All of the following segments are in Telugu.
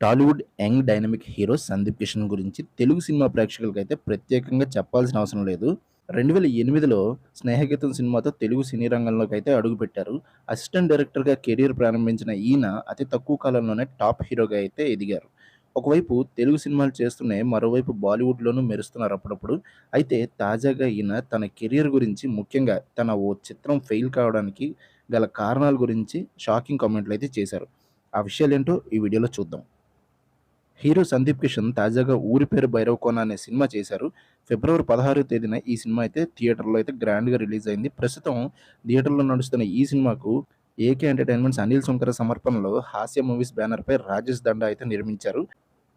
Tollywood young dynamic hero Sandeep Kishan గురించి తెలుగు సినిమా ప్రేక్షకులకైతే ప్రత్యేకంగా చెప్పాల్సిన అవసరం లేదు. రెండు వేల ఎనిమిదిలో స్నేహగీతం సినిమాతో తెలుగు సినీ రంగంలోకి అయితే అడుగుపెట్టారు. అసిస్టెంట్ డైరెక్టర్గా కెరీర్ ప్రారంభించిన ఈయన అతి తక్కువ కాలంలోనే టాప్ హీరోగా అయితే ఎదిగారు. ఒకవైపు తెలుగు సినిమాలు చేస్తూనే మరోవైపు బాలీవుడ్లోనూ మెరుస్తున్నారు అప్పుడప్పుడు. అయితే తాజాగా ఈయన తన కెరీర్ గురించి ముఖ్యంగా తన ఓ చిత్రం ఫెయిల్ కావడానికి గల కారణాల గురించి షాకింగ్ కామెంట్లు అయితే చేశారు. ఆ విషయాలు ఏంటో ఈ వీడియోలో చూద్దాం. హీరో సందీప్ కిషన్ తాజాగా ఊరి పేరు భైరవ్ కోన అనే సినిమా చేశారు. ఫిబ్రవరి పదహారో తేదీన ఈ సినిమా అయితే థియేటర్లో అయితే గ్రాండ్గా రిలీజ్ అయింది. ప్రస్తుతం థియేటర్లో నడుస్తున్న ఈ సినిమాకు ఏకే ఎంటర్టైన్మెంట్స్ అనిల్ శంకర సమర్పణలో హాస్య మూవీస్ బ్యానర్పై రాజేష్ దండ అయితే నిర్మించారు.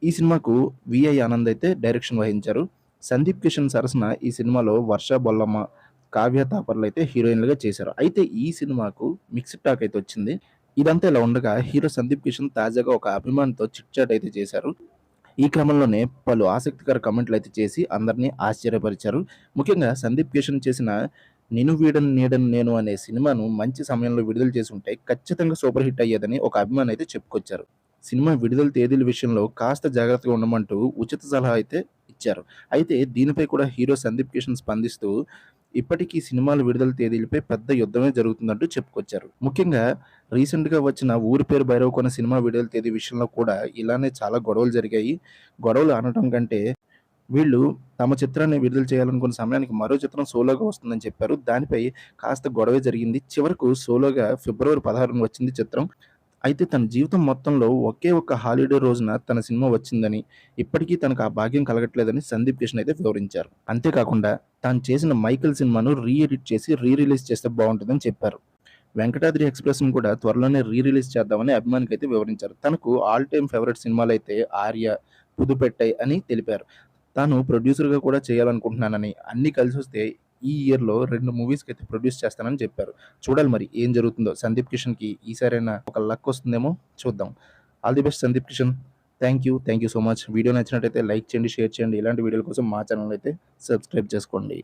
ఈ సినిమాకు విఐ ఆనంద్ అయితే డైరెక్షన్ వహించారు. సందీప్ కిషన్ సరసన ఈ సినిమాలో వర్ష బొల్లమ్మ కావ్య తాపర్లు అయితే హీరోయిన్లుగా చేశారు. అయితే ఈ సినిమాకు మిక్స్డ్ టాక్ అయితే వచ్చింది. ఇదంతా ఇలా ఉండగా హీరో సందీప్ కిషన్ తాజాగా ఒక అభిమానితో చిట్ చాట్ అయితే చేశారు. ఈ క్రమంలోనే పలు ఆసక్తికర కమెంట్లు అయితే చేసి అందరినీ ఆశ్చర్యపరిచారు. ముఖ్యంగా సందీప్ కిషన్ చేసిన నిను వీడను నీడన్ నేను అనే సినిమాను మంచి సమయంలో విడుదల చేసి ఉంటే ఖచ్చితంగా సూపర్ హిట్ అయ్యేదని ఒక అభిమాని అయితే చెప్పుకొచ్చారు. సినిమా విడుదల తేదీల విషయంలో కాస్త జాగ్రత్తగా ఉండమంటూ ఉచిత సలహా అయితే ఇచ్చారు. అయితే దీనిపై కూడా హీరో సందీప్ కిషన్ స్పందిస్తూ ఇప్పటికీ సినిమాల విడుదల తేదీలపై పెద్ద యుద్ధమే జరుగుతుందంటూ చెప్పుకొచ్చారు. ముఖ్యంగా రీసెంట్గా వచ్చిన ఊరి పేరు భైరవ్ కొన్న సినిమా విడుదల తేదీ విషయంలో కూడా ఇలానే చాలా గొడవలు జరిగాయి. గొడవలు అనడం కంటే వీళ్ళు తమ చిత్రాన్ని విడుదల చేయాలనుకున్న సమయానికి మరో చిత్రం సోలోగా వస్తుందని చెప్పారు. దానిపై కాస్త గొడవ జరిగింది. చివరకు సోలోగా ఫిబ్రవరి పదహారున వచ్చింది చిత్రం. అయితే తన జీవితం మొత్తంలో ఒకే ఒక్క హాలిడే రోజున తన సినిమా వచ్చిందని ఇప్పటికీ తనకు ఆ భాగ్యం కలగట్లేదని సందీప్ కిషన్ అయితే వివరించారు. అంతేకాకుండా తాను చేసిన మైకిల్ సినిమాను రీ ఎడిట్ చేసి రీ రిలీజ్ చేస్తే బాగుంటుందని చెప్పారు. వెంకటాద్రి ఎక్స్ప్రెస్ను కూడా త్వరలోనే రీ రిలీజ్ చేద్దామని అభిమానికి అయితే వివరించారు. తనకు ఆల్ టైమ్ ఫేవరెట్ సినిమాలు అయితే ఆర్య పుదుపెట్టాయి అని తెలిపారు. తాను ప్రొడ్యూసర్గా కూడా చేయాలనుకుంటున్నానని అన్నీ కలిసి వస్తే ఈ ఇయర్లో రెండు మూవీస్కి అయితే ప్రొడ్యూస్ చేస్తానని చెప్పారు. చూడాలి మరి ఏం జరుగుతుందో. సందీప్ కిషన్కి ఈసారైనా ఒక లక్ వస్తుందేమో చూద్దాం. All the best Sandeep Kishan. Thank you thank you so much video నచ్చినట్టయితే లైక్ చేయండి షేర్ చేయండి. ఇలాంటి వీడియోల కోసం మా ఛానల్ అయితే సబ్స్క్రైబ్ చేసుకోండి.